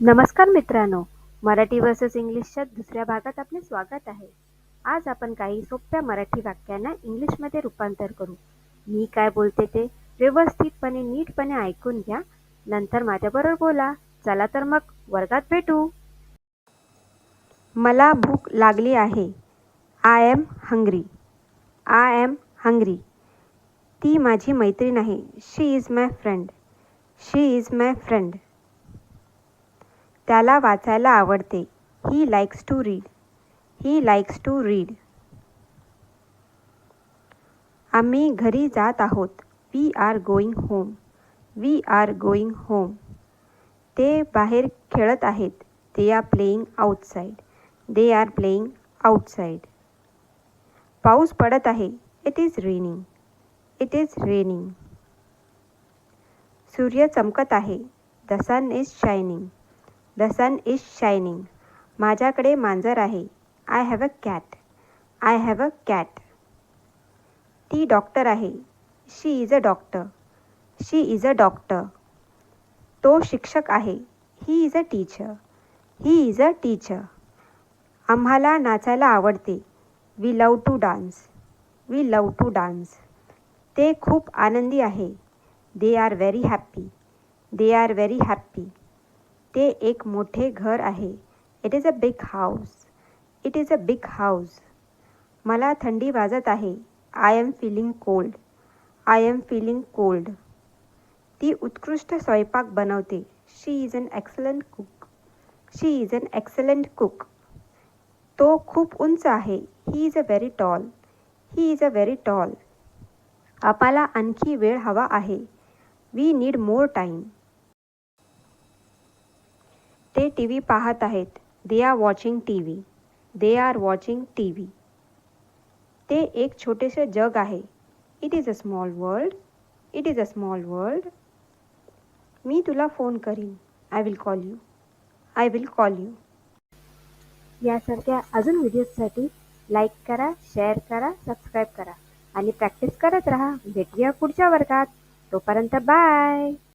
नमस्कार मित्रांनो. मराठी वर्सेस इंग्लिशच्या दुसऱ्या भागात आपले स्वागत आहे. आज आपण काही सोप्या मराठी वाक्यांना इंग्लिशमध्ये रूपांतर करू. मी काय बोलते ते व्यवस्थितपणे नीटपणे ऐकून घ्या. नंतर माझ्याबरोबर बोला. चला तर मग वर्गात भेटू. मला भूक लागली आहे. I am hungry I am hungry ती माझी मैत्रीण आहे. She is my friend she is my friend त्याला वाचायला आवडते. He likes to read he likes to read आम्ही घरी जात आहोत. We are going home we are going home ते बाहेर खेळत आहेत. They are playing outside they are playing outside पाऊस पडत आहे. It is raining it is raining सूर्य चमकत आहे. The sun is shining the sun is shining माझ्याकडे मांजर आहे. I have a cat I have a cat ती डॉक्टर आहे. She is a doctor she is a doctor तो शिक्षक आहे. He is a teacher he is a teacher आम्हाला नाचायला आवडते. We love to dance we love to dance ते खूप आनंदी आहे. They are very happy they are very happy ते एक मोठे घर आहे. It is a big house it is a big house मला थंडी वाजत आहे. I am feeling cold I am feeling cold ती उत्कृष्ट स्वयंपाक बनवते. She is an excellent cook she is an excellent cook तो खूप उंच आहे. He is a very tall he is a very tall आम्हाला आणखी वेळ हवा आहे. वी नीड मोर टाईम ते टी व्ही पाहत आहेत. They are watching T V they are watching T V ते एक छोटेसे जग आहे. It is a small world it is a small world मी तुला फोन करीन. I will call you I will call you यासारख्या अजून व्हिडिओजसाठी लाईक करा शेअर करा सबस्क्राईब करा. आणि प्रॅक्टिस करत राहा. भेटूया पुढच्या वर्गात. तोपर्यंत बाय